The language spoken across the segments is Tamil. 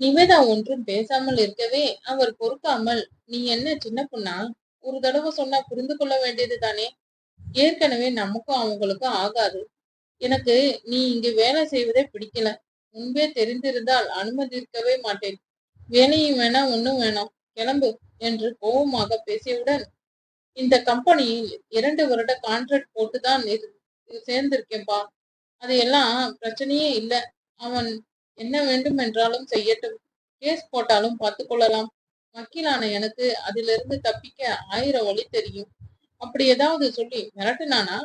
நிவேதா ஒன்றும் பேசாமல் இருக்கவே அவர் பொறுக்காமல் நீ என்ன சின்ன பொண்ணா? ஒரு தடவை சொன்னா புரிந்து கொள்ள வேண்டியது தானே? ஏற்கனவே நமக்கும் அவங்களுக்கும் ஆகாது. எனக்கு நீ இங்கு வேலை செய்வதே பிடிக்கல. முன்பே தெரிந்திருந்தால் அனுமதிக்கவே மாட்டேன். வேலையும் வேணாம் ஒன்னும் வேணாம். கிளம்பு என்று கோபமாக பேசியவுடன் இந்த கம்பெனியில் இரண்டு வருட கான்ட்ராக்ட் போட்டுதான் சேர்ந்திருக்கேன்பா. அதையெல்லாம் பிரச்சனையே இல்லை. அவன் என்ன வேண்டும் என்றாலும் செய்யட்டும். கேஸ் போட்டாலும் பார்த்து கொள்ளலாம் வக்கீலான எனக்கு அதிலிருந்து தப்பிக்க ஆயிரம் வழி தெரியும். அப்படி ஏதாவது சொல்லி மிரட்டினானா?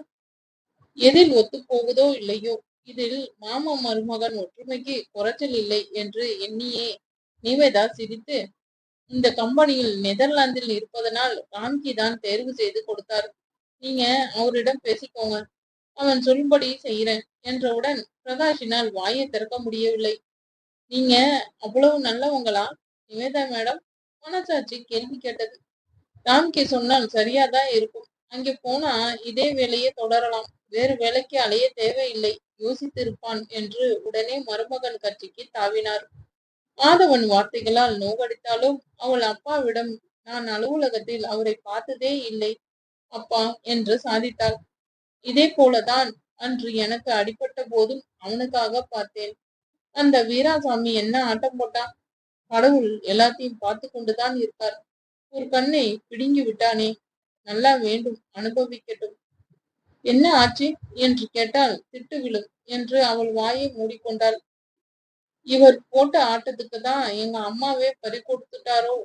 எதில் ஒத்து போகுதோ இல்லையோ? இதில் மாமா மருமகன் ஒற்றுமைக்கு குறைச்சல் இல்லை என்று எண்ணியே நிவேதா சிரித்து இந்த கம்பெனியில் நெதர்லாந்தில் இருப்பதனால் ராம்கி தான் தேர்வு செய்து கொடுத்தார். நீங்க அவரிடம் பேசிக்கோங்க. அவன் சொல்லும்படி செய்யறேன் என்றவுடன் பிரகாஷினால் வாயை திறக்க முடியவில்லை. நீங்க அவ்வளவு நல்லவங்களா? நிவேதா மேடம் மனசாட்சி கேள்வி கேட்டது. ராம்கே சொன்னால் சரியாதான் இருக்கும். அங்கே போனா இதே வேலையை தொடரலாம். வேறு வேலைக்கு அலைய தேவையில்லை. யோசித்திருப்பான் என்று உடனே மருமகன் கட்சிக்கு தாவினார். மாதவன் வார்த்தைகளால் நோகடித்தாலும் அவள் அப்பாவிடம் நான் அலுவலகத்தில் அவரை பார்த்ததே இல்லை அப்பா என்று சாதித்தாள். இதே போலதான் அன்று எனக்கு அடிபட்ட போதும் அவனுக்காக பார்த்தேன். அந்த வீராசாமி என்ன ஆட்டம் போட்டான்? கடவுள் எல்லாத்தையும் பார்த்து கொண்டுதான் இருக்கார். ஒரு கண்ணை பிடுங்கி விட்டானே நல்லா வேண்டும் அனுபவிக்கட்டும். என்ன ஆச்சு? என்று கேட்டால் திட்டு விழும் என்று அவள் வாயை மூடிக்கொண்டாள். இவர் போட்ட ஆட்டத்துக்கு தான் எங்க அம்மாவே பறி கொடுத்துட்டாரோ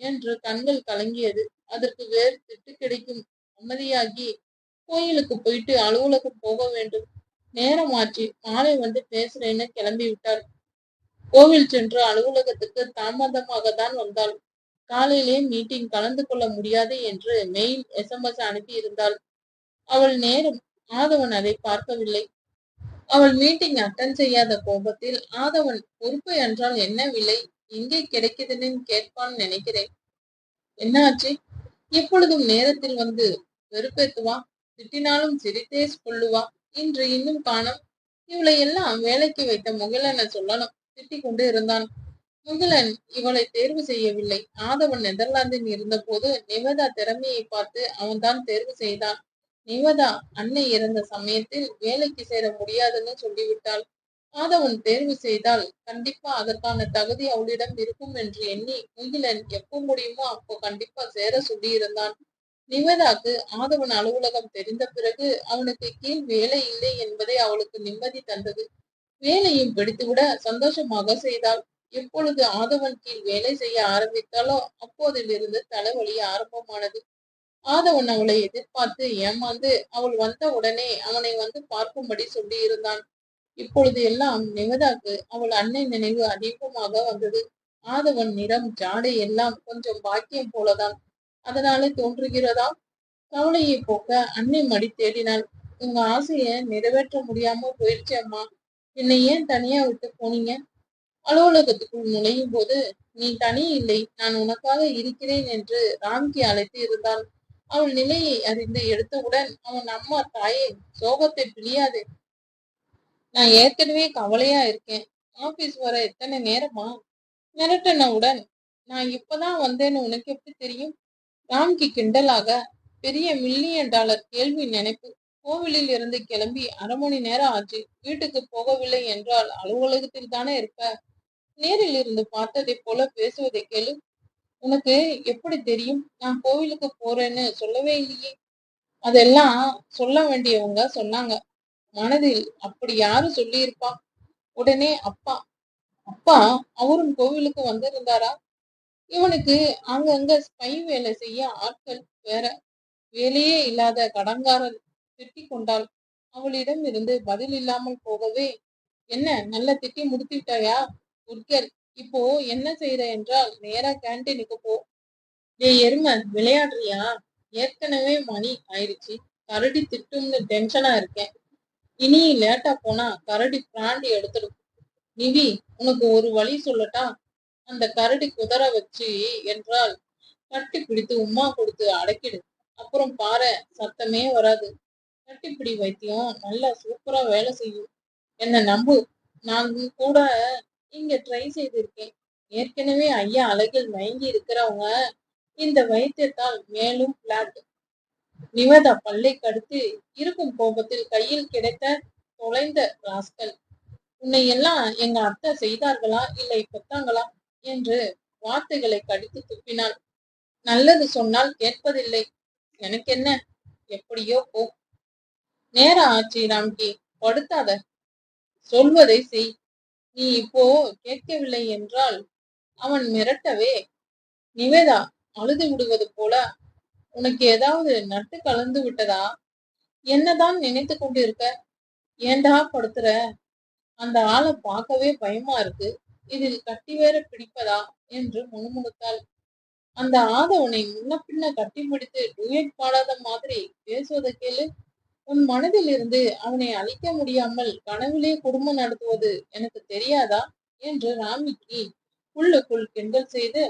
என்று கண்கள் கலங்கியது. அதற்கு வேறு திட்டு கிடைக்கும். அமைதியாகி கோயிலுக்கு போயிட்டு அலுவலகம் போக வேண்டும். நேரம் ஆச்சு மாலை வந்து பேசுறேன்னு கிளம்பி விட்டாள் கோவில் சென்று அலுவலகத்துக்கு தாமதமாக தான் வந்தாள். காலையிலே மீட்டிங் கலந்து கொள்ள முடியாது என்று மெயில் எஸ்எம்எஸ் அனுப்பி இருந்தாள் அவள் நேரம் ஆதவன் அதை பார்க்கவில்லை. அவள் மீட்டிங் அட்டன் செய்யாத கோபத்தில் ஆதவன் பொறுப்பு என்றால் என்ன விலை எங்கே கிடைக்குதுன்னு கேட்பான் நினைக்கிறேன். என்னாச்சு? எப்பொழுதும் நேரத்தில் வந்து வெறுப்பேத்துவா? திட்டினாலும் சிரித்தே கொள்ளுவா இன்று இன்னும் காணும். இவளை எல்லாம் வேலைக்கு வைத்த முகிலனை சொல்லணும். திட்டிக் கொண்டு இருந்தான். முகிலன் இவளை தேர்வு செய்யவில்லை. ஆதவன் நெதர்லாந்தில் இருந்தபோது நிவேதா திறமையை பார்த்து அவன்தான் தேர்வு செய்தான். நிவதா அன்னை இறந்த சமயத்தில் வேலைக்கு சேர முடியாதுன்னு சொல்லிவிட்டாள். ஆதவன் தேர்வு செய்தால் கண்டிப்பா அதற்கான தகுதி அவளிடம் இருக்கும் என்று எண்ணி முகிலன் எப்போ முடியுமோ அப்போ கண்டிப்பா சேர சொல்லியிருந்தான். நிவதாக்கு ஆதவன் அலுவலகம் தெரிந்த பிறகு அவனுக்கு கீழ் வேலை இல்லை என்பதை அவளுக்கு நிம்மதி தந்தது. வேலையும் பிடித்துவிட சந்தோஷமாக செய்தாள். எப்பொழுது ஆதவன் கீழ் வேலை செய்ய ஆரம்பித்தாலோ அப்போதிலிருந்து தலைவலி ஆரம்பமானது. ஆதவன் அவளை எதிர்பார்த்து ஏமாந்து அவள் வந்த உடனே அவனை வந்து பார்க்கும்படி சொல்லி இருந்தான் இப்பொழுது எல்லாம் நிமதாக்கு அவள் அன்னை நினைவு அதிகமாக வந்தது. ஆதவன் நிறம் ஜாடை எல்லாம் கொஞ்சம் பாக்கியம் போலதான். அதனாலே தோன்றுகிறதா? கவலையை போக்க அன்னை மடி தேடினாள். உங்க ஆசைய நிறைவேற்ற முடியாம போயிடுச்சு அம்மா. என்னை ஏன் தனியா விட்டு போனீங்க? அலுவலகத்துக்குள் நுழையும் போது நீ தனி இல்லை நான் உனக்காக இருக்கிறேன் என்று ராம்கி அழைத்து இருந்தாள். அவள் நிலையை அறிந்து எடுத்தவுடன் அவன் அம்மா தாயே சோகத்தை பிழியாது. நான் ஏற்கனவே கவலையா இருக்கேன். ஆபீஸ் வர எத்தனை நேரமா? மிரட்டினவுடன் நான் இப்பதான் வந்தேன்னு உனக்கு எப்படி தெரியும்? ராம்கி கிண்டலாக பெரிய மில்லியன் டாலர் கேள்வி நினைப்பு கோவிலில் இருந்து கிளம்பி அரை மணி நேரம் ஆச்சு. வீட்டுக்கு போகவில்லை என்றால் அலுவலகத்தில் தானே இருப்ப? நேரில் இருந்து பார்த்ததை போல பேசுவதை கேளு. உனக்கு எப்படி தெரியும்? நான் கோவிலுக்கு போறேன்னு சொல்லவே இல்லையே. அதெல்லாம் சொல்ல வேண்டியவங்க சொன்னாங்க. மனதில் அப்படி யாரு சொல்லியிருப்பா? உடனே அப்பா அப்பா அவரும் கோவிலுக்கு வந்திருந்தாரா? இவனுக்கு அங்கங்க ஸ்பை வேலை செய்ய ஆட்கள் வேற வேலையே இல்லாத கடங்காரன் திட்டி கொண்டாள். அவளிடம் இருந்து பதில் இல்லாமல் போகவே என்ன நல்ல திட்டி முடித்துட்டாயா உட்கர் இப்போ என்ன செய்யற என்றால் நேரா கேன்டீனுக்கு போ. ஏ எரும விளையாடுறியா? ஏற்கனவே மணி ஆயிடுச்சு கரடி திட்டும்னு டென்ஷனா இருக்கேன். இனி லேட்டா போனா கரடி பிராண்டி எடுத்துடும். நிவி உனக்கு ஒரு வழி சொல்லட்டா? அந்த கரடி குதற வச்சு என்றால் கட்டி பிடித்து உமா கொடுத்து அடக்கிடு. அப்புறம் பாரு சத்தமே வராது. கட்டிப்பிடி வைத்தியம் நல்லா சூப்பரா வேலை செய்யும் என்ன நம்பு. நான் கூட இங்க ட்ரை செய்திருக்கேன். ஏற்கனவே ஐயா அழகில் மயங்கி இருக்கிறவங்க இந்த வைத்தியத்தால் மேலும் பிளாட் நிவேதா பல்லை கடுத்து இருக்கும் கோபத்தில் கையில் கிடைத்த தொலைந்த ராஸ்கல். உன்னை எல்லாம் எங்க அத்தை செய்தார்களா? இல்லை பெத்தாங்களா? என்று வார்த்தைகளை கடித்து துப்பினாள். நல்லது சொன்னால் கேட்பதில்லை. எனக்கு என்ன எப்படியோ போ. நேரம் ஆச்சு ராம்கி படுத்தாத. சொல்வதை செய். நீ இப்போ கேட்கவில்லை என்றால் அவன் மிரட்டவே. நிவேதா அழுது விடுவது போல உனக்கு ஏதாவது நட்டு கலந்து விட்டதா? என்னதான் நினைத்து கொண்டிருக்க? ஏண்டா படுத்துற? அந்த ஆளை பார்க்கவே பயமா இருக்கு. இதில் கட்டி வேற பிடிப்பதா? என்று முணுமுணுத்தாள். அந்த ஆதவனை முன்ன பின்ன கட்டி பிடித்து டூயட் பாடாத மாதிரி பேசுவதை கேளு. உன் மனதில் இருந்து அவனை அழிக்க முடியாமல் கனவிலே குடும்பம் நடத்துவது எனக்கு தெரியாதா? என்று ராமிக்கு உள்ளுக்குள் கிண்டல் செய்து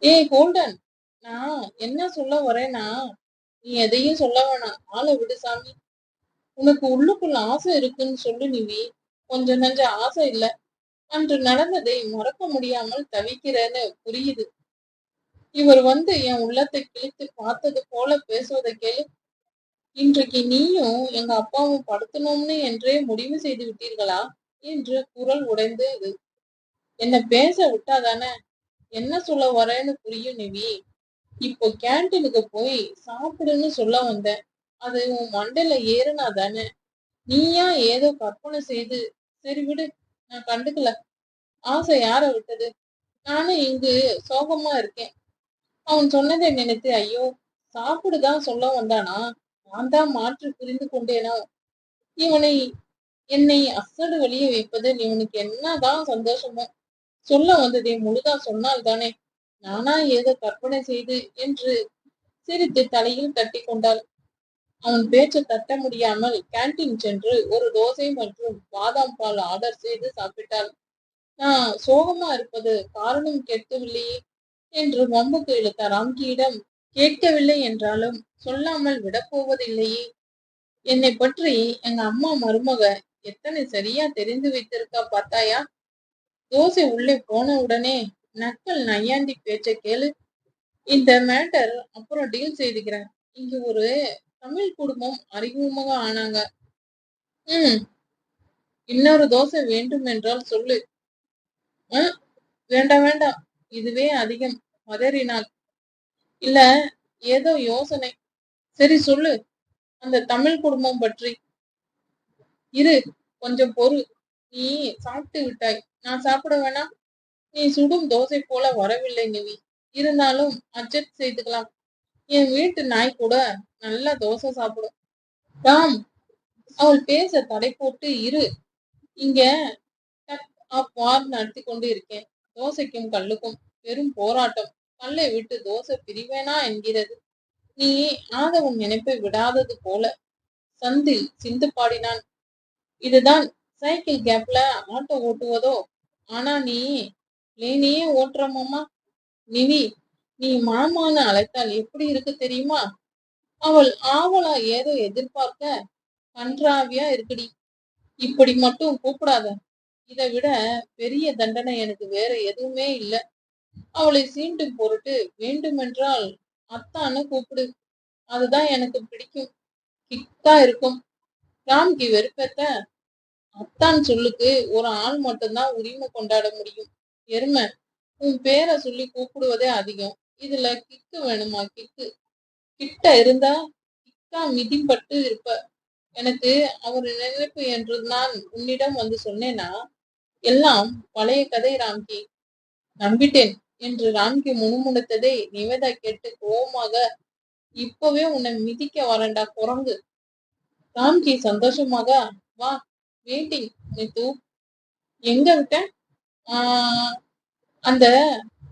ஏய் கோல்டன் நான் என்ன சொல்ல வரேனா? நீ எதையும் சொல்ல வேணாம். ஆளை விடு சாமி. உனக்கு உள்ளுக்குள்ள ஆசை இருக்குன்னு சொல்லு நிவி. கொஞ்சம் நஞ்ச ஆசை இல்ல. அன்று நடந்ததை மறக்க முடியாமல் தவிக்கிறேன்னு புரியுது. இவர் வந்து என் உள்ளத்தை கிழித்து பார்த்தது போல பேசுவதை கேளு. இன்றைக்கு நீயும் எங்க அப்பாவும் படுத்தணும்னு என்றே முடிவு செய்து விட்டீர்களா? என்று குரல் உடைந்தது. என்ன பேச விட்டாதானே? என்ன சொல்ல வரேன்னு புரியும் நிவி. இப்போ கேன்டீனுக்கு போய் சாப்பிடுன்னு சொல்ல வந்தேன். அது உன் மண்டையில ஏறுனா தானே நீயா ஏதோ கற்பனை செய்து சரி விடு. நான் கண்டுக்கல. ஆசை யார விட்டது? நானும் இங்கு சோகமா இருக்கேன். அவன் சொன்னதை நினைத்து ஐயோ சாப்பிடுதான் சொல்ல வந்தானா? நான் தான் மாற்றி புரிந்து கொண்டேனோ? இவனை என்னை அசடு வழிய வைப்பதில் இவனுக்கு என்னதான் சந்தோஷமோ? சொல்ல வந்ததை முழுதா சொன்னால் தானே நானா ஏதோ கற்பனை செய்து என்று சிரித்து தலையில் தட்டி கொண்டாள். அவன் பேச்சை தட்ட முடியாமல் கேன்டீன் சென்று ஒரு தோசை மற்றும் பாதாம் பால் ஆர்டர் செய்து சாப்பிட்டாள். நான் சோகமா இருப்பது காரணம் கேட்கவில்லையே என்று வம்புக்கு இழுத்த ராம்கியிடம் கேட்கவில்லை என்றாலும் சொல்லாமல் விடப்போவதில்லையே என்னை பற்றி எங்க அம்மா மருமக எத்தனை சரியா தெரிந்து வைத்திருக்கா பார்த்தாயா? தோசை உள்ளே போன உடனே நக்கல் நையாண்டி பேச்ச கேளு. இந்த மேட்டர் அப்புறம் டீல் செய்துக்கிறேன். இங்க ஒரு தமிழ் குடும்பம் அறிமுகமாக ஆனாங்க. ம். இன்னொரு தோசை வேண்டும் என்றால் சொல்லு வேண்டாம் வேண்டாம். இதுவே அதிகம். பதறினாள். இல்ல ஏதோ யோசனை. சரி சொல்லு. அந்த தமிழ் குடும்பம் பற்றி. இரு கொஞ்சம் பொறு. நீ சாப்பிட்டு விட்டாய். நான் சாப்பிட வேணாம். நீ சுடும் தோசை போல வரவில்லை நிவி. இருந்தாலும் அட்ஜஸ்ட் செய்துக்கலாம். என் வீட்டு நாய் கூட நல்லா தோசை சாப்பிடும். ராம் அவள் பேச தடை போட்டு இரு. இங்க ஆஃப் வார் நடத்தி கொண்டு இருக்கேன். தோசைக்கும் கல்லுக்கும் பெரும் போராட்டம். கல்லை விட்டு தோசை பிரிவேனா என்கிறது. நீ ஆதவன் நினைப்பை விடாதது போல. சந்தில் சிந்து பாடினான். இதுதான் சைக்கிள் கேப்ல ஆட்டோ ஓட்டுவதோ? ஆனா நீ லேனையே ஓட்டுறமாமா நிவி நீ மாமான்னு அழைத்தால் எப்படி இருக்கு தெரியுமா? அவள் ஆவலா ஏதோ எதிர்பார்க்க கன்றாவியா இருக்குடி. இப்படி மட்டும் கூப்பிடாத. இதை விட பெரிய தண்டனை எனக்கு வேற எதுவுமே இல்லை. அவளை சீண்டும் பொருட்டு வேண்டுமென்றால் அத்தான்னு கூப்பிடு. அதுதான் எனக்கு பிடிக்கும். கிக்கா இருக்கும். ராம்கி வெறுப்பத்த அத்தான் சொல்லுக்கு ஒரு ஆள் மட்டும்தான் உரிமை கொண்டாட முடியும். எருமை உன் பேரை சொல்லி கூப்பிடுவதே அதிகம். இதுல கிக்கு வேணுமா? கிக்கு. கிட்ட இருந்தா கிக்கா மிதிப்பட்டு இருப்ப. எனக்கு அவர் நினைப்பு என்று நான் உன்னிடம் வந்து சொன்னேனா? எல்லாம் பழைய கதை ராம்கி. நம்பிட்டேன் என்று ராம்கி முணுமுணுத்ததை நிவேதா கேட்டு கோபமாக இப்பவே உன்னை மிதிக்க வரண்டா குரங்கு. ராம்கி சந்தோஷமாக வா வெயிட்டிங் நித்து. எங்க விட்ட ஆஹ் அந்த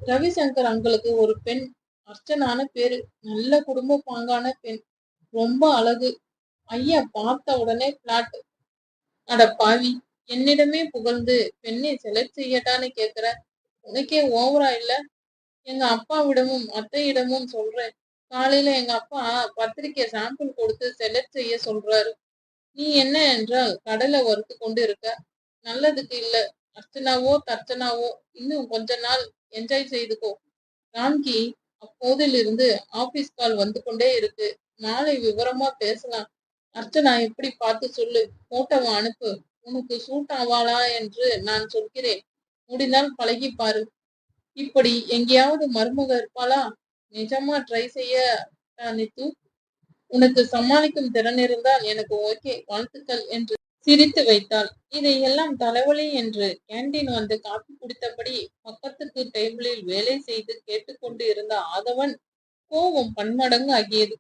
ரவிசங்கர் அங்களுக்கு ஒரு பெண் அர்ச்சனான பேரு. நல்ல குடும்ப பாங்கான பெண். ரொம்ப அழகு. ஐயா பார்த்த உடனே பிளாட் அட பாவி என்னிடமே புகழ்ந்து பெண்ணை செலக்ட் செய்யட்டான்னு கேக்குற. உனக்கே ஓவரா இல்ல? எங்க அப்பாவிடமும் அத்தையிடமும் சொல்றேன் காலையில எங்க அப்பா பத்திரிக்கை சாம்பிள் கொடுத்து செலக்ட் செய்ய சொல்றாரு. நீ என்ன என்றால் கடலை வறுத்து கொண்டு இருக்க நல்லதுக்கு இல்ல. அர்ச்சனாவோ தர்ச்சனாவோ இன்னும் கொஞ்ச நாள் என்ஜாய் செய்துக்கோ. ராம்கி அப்போதிலிருந்து ஆபீஸ் கால் வந்து கொண்டே இருக்கு. நாளை விவரமா பேசலாம். அர்ச்சனா எப்படி பார்த்து சொல்லு. போட்டோவை அனுப்பு. உனக்கு சூட் ஆவாளா என்று நான் சொல்கிறேன். முடிந்தால் பழகி பாரு. இப்படி எங்கேயாவது மருமக இருப்பாளா? நிஜமா ட்ரை செய்ய நித்து. உனக்கு சமாளிக்கும் திறன் இருந்தால் எனக்கு ஓகே வாழ்த்துக்கள் என்று சிரித்து வைத்தாள். இதையெல்லாம் தலைவலி என்று கேண்டீன் வந்து காப்பி குடித்தபடி பக்கத்துக்கு டேபிளில் வேலை செய்து கேட்டுக்கொண்டு இருந்த ஆதவன் கோபம் பன்மடங்கு ஆகியது.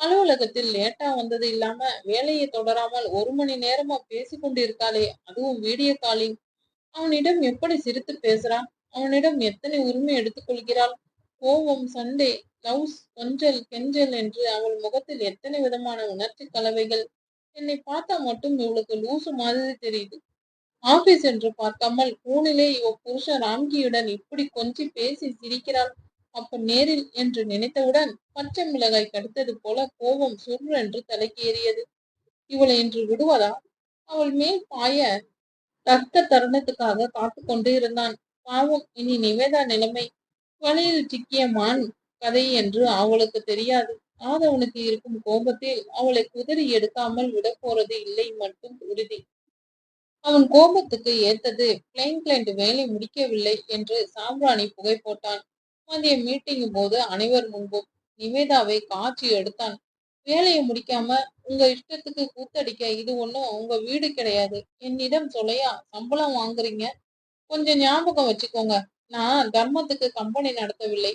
அலுவலகத்தில் லேட்டா வந்தது இல்லாம வேலையை தொடராமல் ஒரு மணி நேரமா பேசிக்கொண்டு இருக்காளே அதுவும் வீடியோ காலிங் அவனிடம் எப்படி சிரித்து பேசுறான்? அவனிடம் எத்தனை உரிமை எடுத்துக்கொள்கிறாள் கோபம் சண்டே லவ்ஸ் கொஞ்சல் கெஞ்சல் என்று அவள் முகத்தில் எத்தனை விதமான உணர்ச்சி கலவைகள் என்னை பார்த்தா மட்டும் இவளுக்கு லூசு மாதிரி தெரியுது. ஆபீஸ் என்று பார்க்காமல் பூனிலே இவ புருஷன் ராம்கியுடன் இப்படி கொஞ்சி பேசி சிரிக்கிறாள். அப்ப நேரில் என்று நினைத்தவுடன் பச்சை மிளகாய் கடுத்தது போல கோபம் சுர் என்று தலைக்கேறியது இவளை இன்று விடுவதா? அவள் மேல் பாய ரத்த தருணத்துக்காக காத்து கொண்டு இருந்தான். பாவம் இனி நிவேதா நிலைமை. வழியில் சிக்கிய மான் கதை என்று அவளுக்கு தெரியாது. ஆதவனுக்கு இருக்கும் கோபத்தில் அவளை குதறி எடுக்காமல் விட போறது இல்லை மட்டும் உறுதி. அவன் கோபத்துக்கு ஏத்தது பிளைன் கிளைண்ட் வேலை முடிக்கவில்லை என்று சாம்பிராணி புகை போட்டான். மதிய மீட்டிங் போது அனைவர் முன்பும் நிவேதாவை காட்சி எடுத்தான். வேலையை முடிக்காம உங்க இஷ்டத்துக்கு கூத்தடிக்க இது ஒண்ணும் உங்க வீடு கிடையாது. என்னிடம் சொல்லையா? சம்பளம் வாங்குறீங்க? கொஞ்சம் ஞாபகம் வச்சுக்கோங்க. நான் தர்மத்துக்கு கம்பெனி நடத்தவில்லை.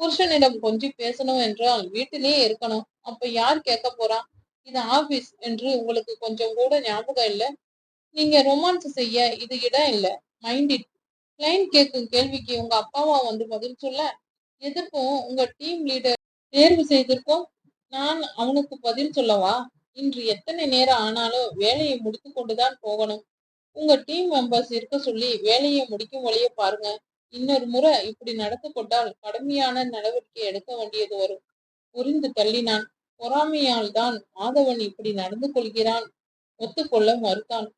புருஷனிடம் கொஞ்சம் பேசணும் என்றால் வீட்டிலேயே இருக்கணும். அப்ப யார் கேட்க போறா? இது ஆபீஸ் என்று உங்களுக்கு கொஞ்சம் கூட ஞாபகம் இல்ல? நீங்க ரொமான்ஸ் செய்ய இது இடம் இல்ல. மைண்ட் இட் கிளைண்ட் கேட்கும் கேள்விக்கு உங்க அப்பாவா வந்து பதில் சொல்ல எதுக்கும் உங்க டீம் லீடர் தேர்வு செய்திருக்கோம். நான் அவனுக்கு பதில் சொல்லவா? இன்று எத்தனை நேரம் ஆனாலும் வேலையை முடித்து கொண்டுதான் போகணும். உங்க டீம் மெம்பர்ஸ் இருக்க சொல்லி வேலையை முடிக்கும் வழியை பாருங்க. இன்னொரு முறை இப்படி நடந்து கொண்டால் கடுமையான நடவடிக்கை எடுக்க வேண்டியது வரும். புரிந்து தள்ளினான். பொறாமையால் தான் மாதவன் இப்படி நடந்து கொள்கிறான். ஒத்துக்கொள்ள மறுத்தான்.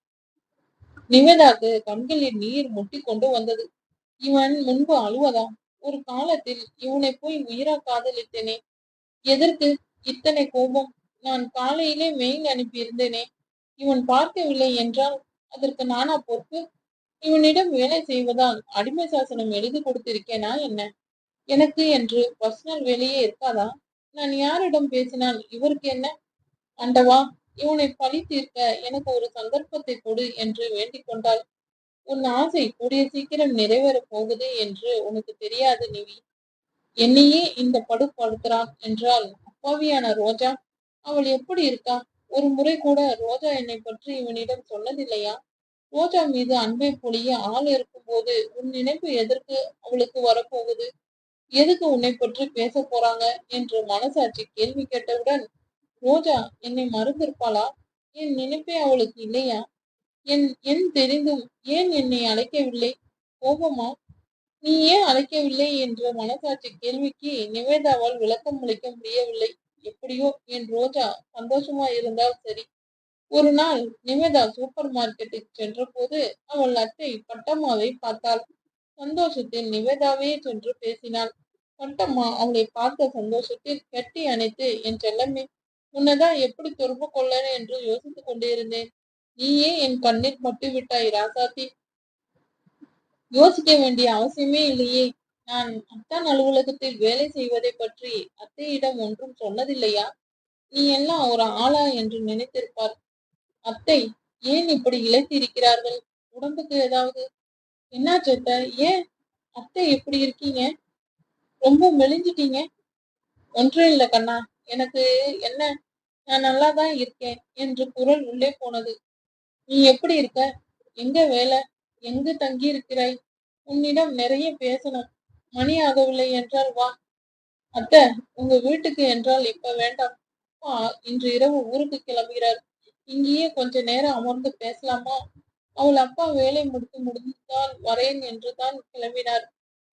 நிவேதாக்கு கண்களில் நீர் முட்டி கொண்டு வந்தது. இவன் முன்பு அழுவதா? ஒரு காலத்தில் இவனை போய் உயிரா காதலித்தேனே. எதற்கு இத்தனை கோபம். நான் காலையிலே மெயில் அனுப்பியிருந்தேனே. இவன் பார்க்கவில்லை என்றால் அதற்கு நானா பொறுப்பு? இவனிடம் வேலை செய்வதால் அடிமை சாசனம் எழுதி கொடுத்திருக்கேனா என்ன? எனக்கு என்று பர்சனல் வேலையே இருக்காதா? நான் யாரிடம் பேசினால் இவருக்கு என்ன? அண்டவா இவனை பழி தீர்க்க எனக்கு ஒரு சந்தர்ப்பத்தை கொடு என்று வேண்டிக் கொண்டாள். உன் ஆசை கூடிய சீக்கிரம் நிறைவேறப் போகுது என்று உனக்கு தெரியாது நிவி. என்னையே இந்த படுப்படுத்துறான் என்றால் அப்பாவியான ரோஜா. அவள் எப்படி இருக்கா? ஒரு முறை கூட ரோஜா என்னை பற்றி இவனிடம் சொன்னதில்லையா? ரோஜா மீது அன்பை பொழிய ஆள் இருக்கும் போது உன் நினைப்பு எதற்கு அவளுக்கு வரப்போகுது? எதுக்கு உன்னை பற்றி பேச போறாங்க? என்று மனசாட்சி கேள்வி கேட்டவுடன் ரோஜா என்னை மறந்திருப்பாளா? என் நினைப்பே அவளுக்கு இல்லையா? என் என் தெரிந்தும் ஏன் என்னை அழைக்கவில்லை? கோபமா? நீ ஏன் அழைக்கவில்லை? என்ற மனசாட்சி கேள்விக்கு நிவேதாவால் விளக்கம் அளிக்க முடியவில்லை. எப்படியோ என் ரோஜா சந்தோஷமா இருந்தால் சரி. ஒரு நாள் நிவேதா சூப்பர் மார்க்கெட்டுக்கு சென்ற போது அவள் அத்தை பட்டம்மாவை பார்த்தாள். சந்தோஷத்தில் நிவேதாவே சென்று பேசினாள். பட்டம்மா அவளை பார்த்த சந்தோஷத்தில் கட்டி அணைத்து என் செல்லமே உன்னதான் எப்படி தொடர்பு கொள்ளன என்று யோசித்துக் கொண்டிருந்தேன். நீயே என் கண்ணில் பட்டு விட்டாய் ராசாத்தி. யோசிக்க வேண்டிய அவசியமே இல்லையே. நான் அத்தான் அலுவலகத்தில் வேலை செய்வதை பற்றி அத்தையிடம் ஒன்றும் சொன்னதில்லையா? நீ எல்லாம் ஒரு ஆளா என்று நினைத்திருப்பார். அத்தை ஏன் இப்படி இழைத்திருக்கிறார்கள்? உடம்புக்கு ஏதாவது? என்னாச்சு ஏன் அத்தை எப்படி இருக்கீங்க? ரொம்ப மெலிஞ்சிட்டீங்க? ஒன்றும் இல்லை கண்ணா. எனக்கு என்ன? நான் நல்லாதான் இருக்கேன் என்று குரல் உள்ளே போனது. நீ எப்படி இருக்க? எங்க வேலை? எங்கு தங்கி இருக்கிறாய் உன்னிடம் நிறைய பேசணும். மணி ஆகவில்லை என்றால் வா. அத்தை உங்க வீட்டுக்கு என்றால் இப்ப வேண்டாம். அப்பா இன்று இரவு ஊருக்கு கிளம்புகிறார். இங்கேயே கொஞ்ச நேரம் அமர்ந்து பேசலாமா? அவள் அப்பா வேலை முடித்து முடிந்துதான் வரேன் என்று தான் கிளம்பினார்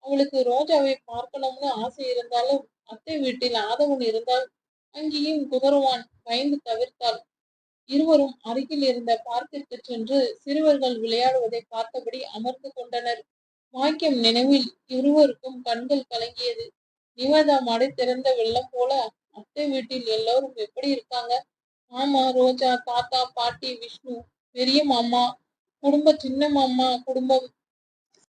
அவளுக்கு ரோஜாவை பார்க்கணும்னு ஆசை இருந்தாலும் அத்தை வீட்டில் ஆதவன் இருந்தால் அங்கேயும் குதறுவான் பயந்து தவிர்த்தாள். இருவரும் அருகில் இருந்த பார்க்கிற்கு சென்று சிறுவர்கள் விளையாடுவதை பார்த்தபடி அமர்ந்து கொண்டனர். வாக்கியம் நினைவில் இருவருக்கும் கண்கள் கலங்கியது. நிவேதா மடை திறந்த வெள்ளம் போல அத்தை வீட்டில் எல்லோரும் எப்படி இருக்காங்க? மாமா ரோஜா தாத்தா பாட்டி விஷ்ணு பெரிய மாமா குடும்ப சின்ன மாமா குடும்பம்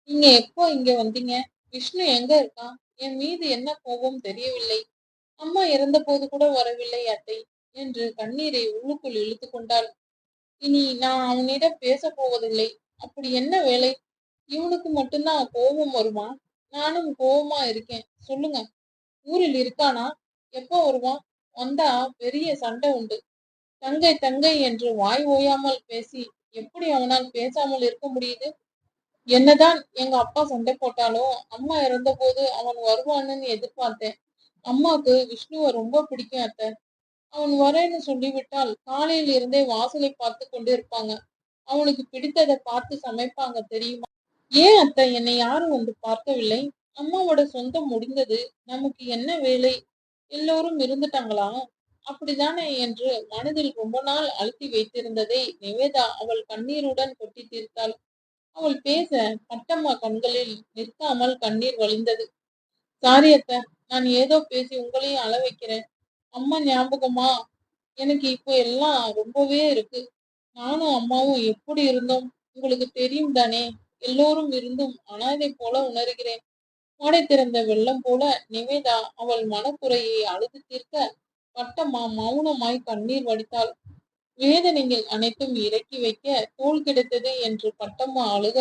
நீங்க எப்போ இங்க வந்தீங்க? விஷ்ணு எங்க இருக்கான்? என் மீது என்ன கோபம் தெரியவில்லை. அம்மா இறந்த போது கூட வரவில்லை அத்தை என்று கண்ணீரை உள்ளுக்குள் இழுத்து கொண்டாள். இனி நான் அவனிடம் பேச போவதில்லை. அப்படி என்ன வேலை? இவனுக்கு மட்டும்தான் கோபம் வருமா? நானும் கோபமா இருக்கேன். சொல்லுங்க. ஊரில் இருக்கானா? எப்போ வருவான்? வந்தா பெரிய சண்டை உண்டு. தங்கை தங்கை என்று வாய் ஓயாமல் பேசி எப்படி அவனால் பேசாமல் இருக்க முடியுது? என்னதான் எங்க அப்பா சண்டை போட்டாலும் அம்மா இறந்த போது அவன் வருவான்னு எதிர்பார்த்தேன். அம்மாவுக்கு விஷ்ணுவை ரொம்ப பிடிக்கும் அத்தை. அவன் வரேன்னு சொல்லிவிட்டால் காலையில இருந்தே வாசலை பார்த்து கொண்டு இருப்பாங்க. அவனுக்கு பிடித்ததை பார்த்து சமைப்பாங்க தெரியுமா? ஏன் அத்தை என்னை யாரும் வந்து பார்க்கவில்லை? அம்மாவோட சொந்தம் முடிந்தது. நமக்கு என்ன வேலை? எல்லோரும் இருந்துட்டாங்களா? அப்படித்தானே என்று மனதில் ரொம்ப நாள் அழுத்தி வைத்திருந்ததை நிவேதா அவள் கண்ணீருடன் கொட்டி தீர்த்தாள். அவள் பேச பட்டம்மா கண்களில் நிற்காமல் கண்ணீர் வழிந்தது. சாரி அத்த நான் ஏதோ பேசி உங்களையும் அள வைக்கிறேன். அம்மா ஞாபகமா? எனக்கு இப்போ எல்லாம் ரொம்பவே இருக்கு. நானும் அம்மாவும் எப்படி இருந்தோம்? உங்களுக்கு தெரியும் தானே? எல்லோரும் இருந்தும் அனாதை போல உணர்கிறேன். மாடை திறந்த வெள்ளம் போல நிவேதா அவள் மனக்குறையை அழுது தீர்க்க பட்டம்மா மௌனமாய் கண்ணீர் வடித்தாள். வேதனைகள் அனைத்தும் இறக்கி வைக்க தோல் கிடைத்தது என்று பட்டம்மா அழுக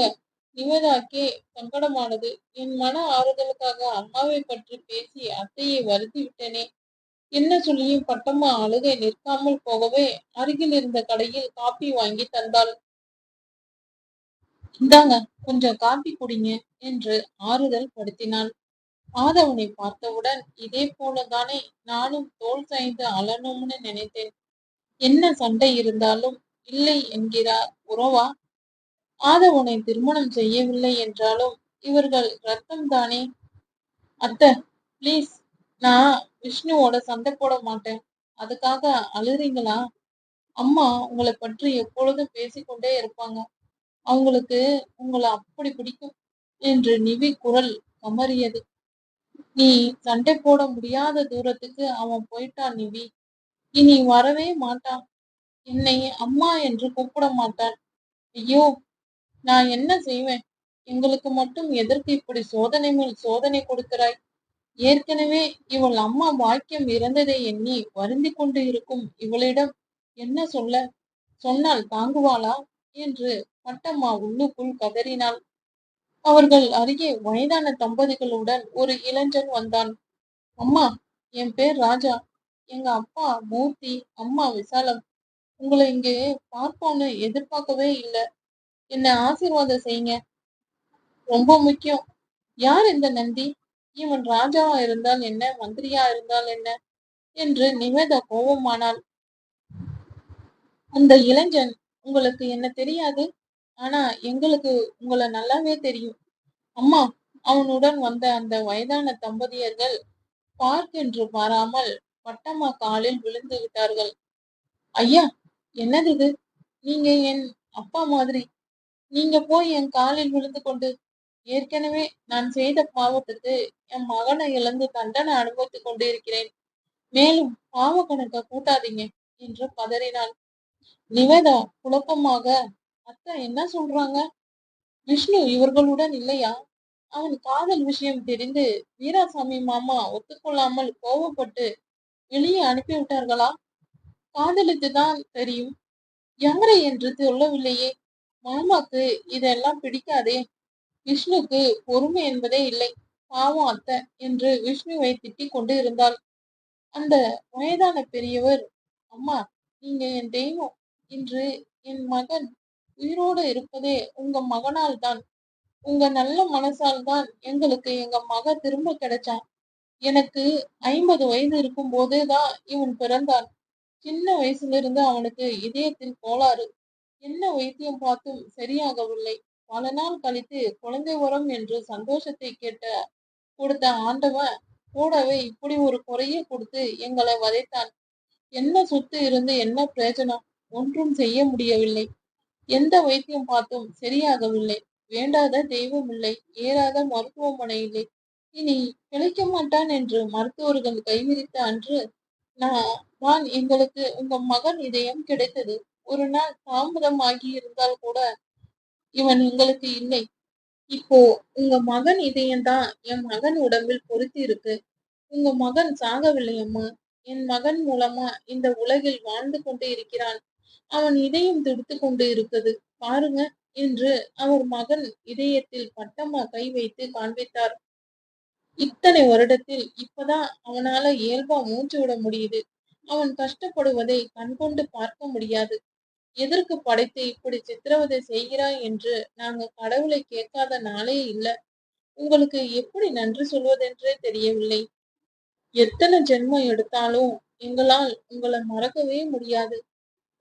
நிவேதாக்கே சங்கடமானது. என் மன ஆறுதலுக்காக அம்மாவை பற்றி பேசி அத்தையை வருத்தி விட்டனே. என்ன சொல்லியும் பட்டம்மா அழுகை நிற்காமல் போகவே அருகில் இருந்த கடையில் காப்பி வாங்கி தந்தாள். இந்தாங்க கொஞ்சம் காப்பி குடிங்க என்று ஆறுதல் படுத்தினாள். ஆதவனை பார்த்தவுடன் இதே போலதானே நானும் தோல் சாய்ந்து அழணும்னு நினைத்தேன். என்ன சண்டை இருந்தாலும் இல்லை என்கிறார் உறவா? ஆதவனை திருமணம் செய்யவில்லை என்றாலும் இவர்கள் ரத்தம் தானே அத்த ப்ளீஸ் நான் விஷ்ணுவோட சண்டை போட மாட்டேன். அதுக்காக அழுறீங்களா? அம்மா உங்களை பற்றி எப்பொழுதும் பேசிக்கொண்டே இருப்பாங்க. அவங்களுக்கு உங்களை அப்படி பிடிக்கும் என்று நிவி குரல் கமறியது. நீ சண்டை போட முடியாத தூரத்துக்கு அவன் போயிட்டான் நிவி. இனி வரவே மாட்டான் என்னை அம்மா என்று கூப்பிட மாட்டான் ஐயோ நான் என்ன செய்வேன்? எங்களுக்கு மட்டும் எதற்கு இப்படி சோதனை மேல் சோதனை கொடுக்கிறாய்? ஏற்கனவே இவள் அம்மா வாக்கியம் இறந்ததை எண்ணி வருந்தி கொண்டு இருக்கும் இவளிடம் என்ன சொல்ல? சொன்னால் தாங்குவாளா? என்று பட்டம்மா உள்ளுக்குள் கதறினாள். அவர்கள் அருகே வயதான தம்பதிகளுடன் ஒரு இளைஞன் வந்தான். அம்மா என் பேர் ராஜா. எங்க அப்பா மூர்த்தி அம்மா விசாலம். உங்களை இங்கே பார்ப்போம்னு எதிர்பார்க்கவே இல்லை. என்ன ஆசீர்வாதம் செய்யுங்க. ரொம்ப முக்கியம். யார் இந்த நந்தி? இவன் ராஜாவா இருந்தால் என்ன? மந்திரியா இருந்தால் என்ன? என்று நிவேதா கோபமானாள். அந்த இளைஞன் உங்களுக்கு என்ன தெரியாது? ஆனா எங்களுக்கு உங்களை நல்லாவே தெரியும். அம்மா அவனுடன் வந்த அந்த வயதான தம்பதியர்கள் பார்க் என்று பாராமல் பட்டம்மா காலில் விழுந்து விட்டார்கள். ஐயா என்னது இது? நீங்க என் அப்பா மாதிரி. நீங்க போய் என் காலில் விழுந்து கொண்டு ஏற்கனவே நான் செய்த பாவத்துக்கு என் மகனை இழந்து தண்டனை அனுபவித்துக் கொண்டிருக்கிறேன். மேலும் பாவ கணக்க கூட்டாதீங்க என்று பதறினாள் நிவேதா குழப்பமாக அத்தை என்ன சொல்றாங்க? விஷ்ணு இவர்களுடன் இல்லையா? அவன் காதல் விஷயம் தெரிந்து வீராசாமி மாமா ஒத்துக்கொள்ளாமல் கோபப்பட்டு வெளியே அனுப்பிவிட்டார்களா? காதலித்துதான் தெரியும். யாரை என்று சொல்லவில்லையே. மாமாக்கு இதெல்லாம் பிடிக்காதே. விஷ்ணுக்கு பொறுமை என்பதே இல்லை. பாவம் அத்தை என்று விஷ்ணுவை திட்டிக் கொண்டு இருந்தாள். அந்த வயதான பெரியவர் அம்மா நீங்க என் தெய்வம். இன்று என் மகன் உயிரோடு இருப்பதே உங்க மகனால் தான் உங்க நல்ல மனசால் தான் எங்களுக்கு எங்க மக திரும்ப கிடைச்சான். எனக்கு ஐம்பது வயது இருக்கும் போதேதான் இவன் பிறந்தான். சின்ன வயசுல இருந்து அவனுக்கு இதயத்தில் கோளாறு. என்ன வைத்தியம் பார்த்தும் சரியாகவில்லை. பல நாள் கழித்து குழந்தை வரம் என்று சந்தோஷத்தை கேட்ட கொடுத்த ஆண்டவன் கூடவே இப்படி ஒரு குறைய கொடுத்து எங்களை வதைத்தான். என்ன சொத்து இருந்து என்ன பிரயோஜனம்? ஒன்றும் செய்ய முடியவில்லை. எந்த வைத்தியம் பார்த்தும் சரியாகவில்லை. வேண்டாத தெய்வம் இல்லை. ஏறாத மருத்துவமனை இல்லை. இனி பிழைக்க மாட்டான் என்று மருத்துவர்கள் கைவிரித்த அன்று நான் நான் எங்களுக்கு உங்க மகன் இதயம் கிடைத்தது. ஒரு நாள் தாமதம் ஆகி இருந்தால் கூட இவன் எங்களுக்கு இல்லை. இப்போ உங்க மகன் இதயம்தான் என் மகன் உடம்பில் பொருத்தி இருக்கு. உங்க மகன் சாகவில்லை அம்மா என் மகன் மூலமா இந்த உலகில் வாழ்ந்து கொண்டு இருக்கிறான். அவன் இதயம் துடித்து கொண்டு இருக்குது. பாருங்க என்று அவர் மகன் இதயத்தில் பட்டமா கை வைத்து காண்பித்தார். இத்தனை வருடத்தில் இப்பதான் அவனால இயல்பா மூச்சு விட முடியுது. அவன் கஷ்டப்படுவதை கண்கொண்டு பார்க்க முடியாது. எதற்கு படைத்து இப்படி சித்திரவதை செய்கிறாய் என்று நாங்க கடவுளை கேட்காத நாளே இல்ல. உங்களுக்கு எப்படி நன்றி சொல்வதென்றே தெரியவில்லை. எத்தனை ஜென்மம் எடுத்தாலும் எங்களால் உங்களை மறக்கவே முடியாது.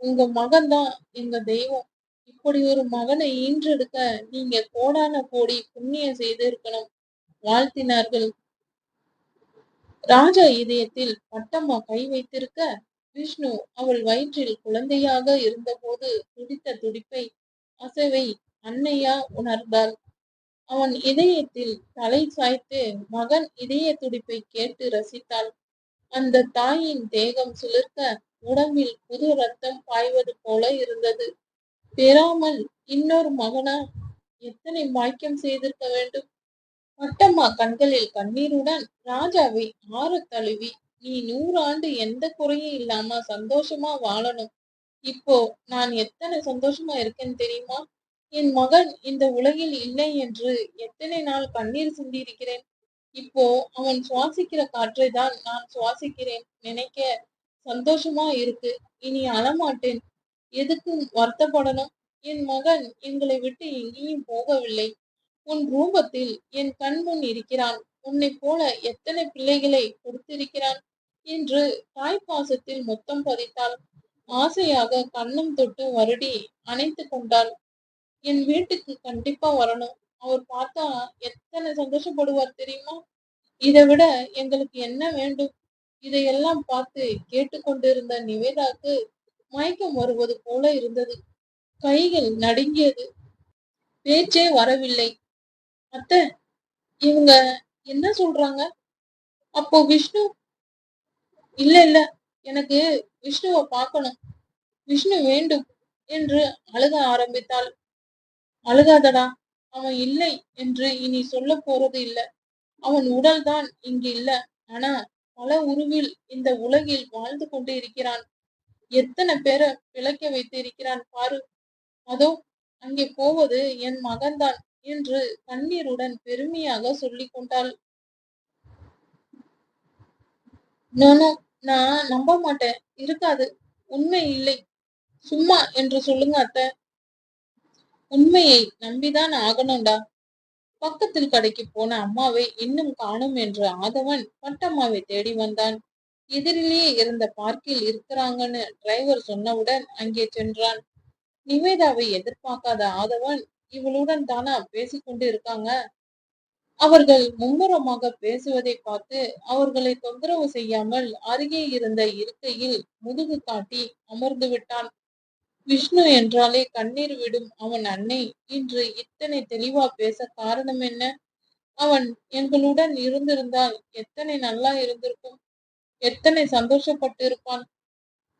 உங்க மகன்தான் எங்க தெய்வம். இப்படி ஒரு மகனை ஈன்றெடுக்க நீங்க கோடான கோடி புண்ணியம் செய்திருக்கணும். வாழ்த்தினார்கள். ராஜா இதயத்தில் பட்டம்மா கை வைத்திருக்க விஷ்ணு அவள் வயிற்றில் குழந்தையாக இருந்தபோது துடித்த துடிப்பை அசைவை அன்னையா உணர்ந்தாள். அவன் இதயத்தில் தலை சாய்த்து மகன் இதய துடிப்பை கேட்டு ரசித்தாள். அந்த தாயின் தேகம் சிலிர்க்க உடம்பில் புது ரத்தம் பாய்வது போல இருந்தது. பெறாமல் இன்னொரு மகனா எத்தனை மாய்க்கம் செய்திருக்க வேண்டும்? பட்டம்மா கண்களில் கண்ணீருடன் ராஜாவை ஆற தழுவி நீ நூறாண்டு எந்த குறையும் இல்லாம சந்தோஷமா வாழணும். இப்போ நான் எத்தனை சந்தோஷமா இருக்கேன்னு தெரியுமா? என் மகன் இந்த உலகில் இல்லை என்று எத்தனை நாள் கண்ணீர் சிந்தியிருக்கிறேன்? இப்போ அவன் சுவாசிக்கிற காற்றை தான் நான் சுவாசிக்கிறேன். நினைக்க சந்தோஷமா இருக்கு. இனி அழமாட்டேன். எதுக்கும் வருத்தப்படணும்? என் மகன் எங்களை விட்டு எங்கேயும் போகவில்லை. உன் ரூபத்தில் என் கண்முன் இருக்கிறான். உன்னை போல எத்தனை பிள்ளைகளை கொடுத்திருக்கிறான்? என்று தாய்ப்பாசத்தில் மொத்தம் பதித்தாள். ஆசையாக கண்ணம் தொட்டு வருடி அணைத்து கொண்டாள். என் வீட்டுக்கு கண்டிப்பா வரணும். அவர் பார்த்தா எத்தனை சந்தோஷப்படுவார் தெரியுமா? இதை விட எங்களுக்கு என்ன வேண்டும்? இதையெல்லாம் பார்த்து கேட்டுக்கொண்டிருந்த நிவேதாக்கு மயக்கம் வருவது போல இருந்தது. கைகள் நடுங்கியது. பேச்சே வரவில்லை. அத்தை இவங்க என்ன சொல்றாங்க? அப்போ விஷ்ணு இல்ல இல்ல எனக்கு விஷ்ணுவை பார்க்கணும். விஷ்ணு வேண்டும் என்று அழுக ஆரம்பித்தாள். அழுகாதடா அவன் இல்லை என்று இனி சொல்ல போறது இல்ல. அவன் உடல்தான் இங்கு இல்ல. ஆனா பல உருவில் இந்த உலகில் வாழ்ந்து கொண்டு இருக்கிறான். எத்தனை பேரை பிழைக்க வைத்து இருக்கிறான் பாரு. அதோ அங்கே போவது என் மகன்தான் என்று கண்ணீருடன் பெருமையாக சொல்லிக் கொண்டாள். நானோ நான் நம்ப மாட்டேன். இருக்காது. உண்மை இல்லை. சும்மா என்று சொல்லுங்க அத்தை. உண்மையை நம்பிதான் ஆகணும்டா. பக்கத்தில் கடைக்கு போன அம்மாவை இன்னும் காணும் என்று ஆதவன் பட்டம்மாவை தேடி வந்தான். எதிரிலேயே இருந்த பார்க்கில் இருக்கிறாங்கன்னு டிரைவர் சொன்னவுடன் அங்கே சென்றான். நிவேதாவை எதிர்பார்க்காத ஆதவன் இவளுடன் தானா பேசிக்கொண்டு இருக்காங்க. அவர்கள் மும்முரமாக பேசுவதை பார்த்து அவர்களை தொந்தரவு செய்யாமல் அருகே இருந்த இருக்கையில் முதுகு காட்டி அமர்ந்து விட்டான். விஷ்ணு என்றாலே கண்ணீர் விடும் அவன் அன்னை. இன்று இத்தனை தெளிவா பேச காரணம் என்ன? அவன் எங்களுடன் இருந்திருந்தால் எத்தனை நல்லா இருந்திருக்கும்? எத்தனை சந்தோஷப்பட்டு இருப்பான்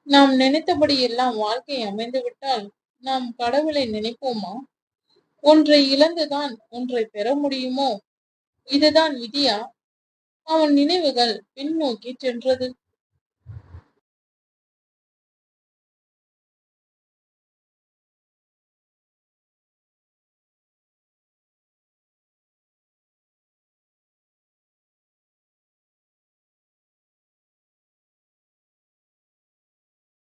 நாம் நினைத்தபடி எல்லாம் வாழ்க்கை அமைந்து விட்டால் நாம் கடவுளை நினைப்போமா? ஒன்றை இழந்துதான் ஒன்றை பெற முடியுமோ? இதுதான் விதியா? அவன் நினைவுகள் பின்னோக்கி சென்றது.